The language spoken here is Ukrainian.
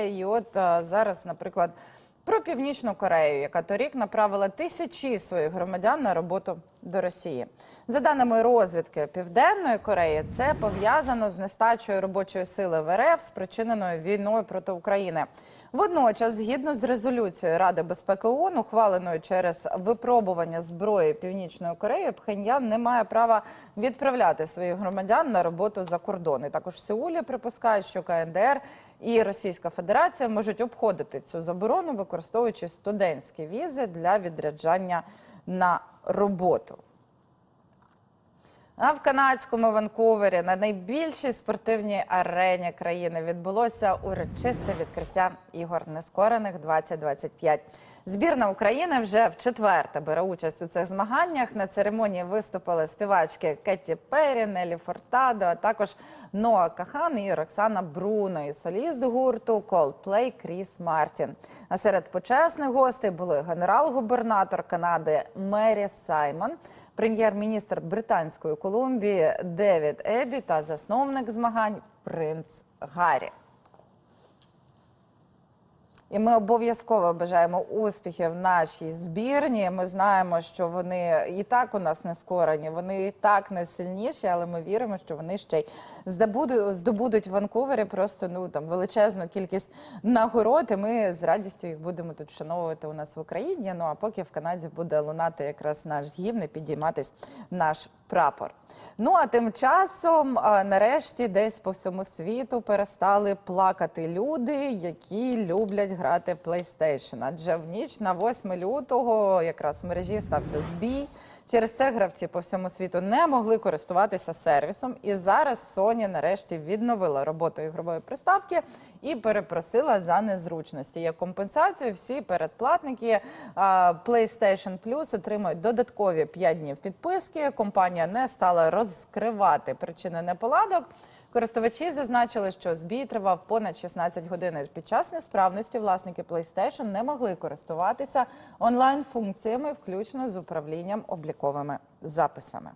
І от е, зараз, наприклад, про Північну Корею, яка торік направила тисячі своїх громадян на роботу до Росії. За даними розвідки Південної Кореї, це пов'язано з нестачею робочої сили в РФ, спричиненою війною проти України. Водночас, згідно з резолюцією Ради безпеки ООН, ухваленою через випробування зброї Північної Кореї, Пхеньян не має права відправляти своїх громадян на роботу за кордон. І також в Сеулі припускають, що КНДР і Російська Федерація можуть обходити цю заборону, використовуючи студентські візи для відряджання на роботу. А в канадському Ванкувері на найбільшій спортивній арені країни відбулося урочисте відкриття ігор нескорених 2025. Збірна України вже в четверте бере участь у цих змаганнях. На церемонії виступили співачки Кеті Перрі, Нелі Фортадо, а також Ноа Кахан і Роксана Бруно, і соліст гурту Coldplay Кріс Мартін. А серед почесних гостей були генерал-губернатор Канади Мері Саймон, прем'єр-міністр Британської Колумбії Девід Ебі та засновник змагань Принц Гаррі. І ми обов'язково бажаємо успіхів нашій збірні. Ми знаємо, що вони і так у нас не скорені, вони і так не сильніші, але ми віримо, що вони ще й здобудуть, в Ванкувері просто ну там величезну кількість нагород. І ми з радістю їх будемо тут вшановувати у нас в Україні. Ну а поки в Канаді буде лунати якраз наш гімн і підійматись наш прапор. Ну а тим часом, нарешті, десь по всьому світу перестали плакати люди, які люблять грати PlayStation. Адже в ніч на 8 лютого якраз в мережі стався збій. Через це гравці по всьому світу не могли користуватися сервісом. І зараз Sony нарешті відновила роботу ігрової приставки і перепросила за незручності. Як компенсацію, всі передплатники PlayStation Plus отримують додаткові 5 днів підписки. Компанія не стала розкривати причини неполадок. Користувачі зазначили, що збій тривав понад 16 годин. Під час несправності власники PlayStation не могли користуватися онлайн-функціями, включно з управлінням обліковими записами.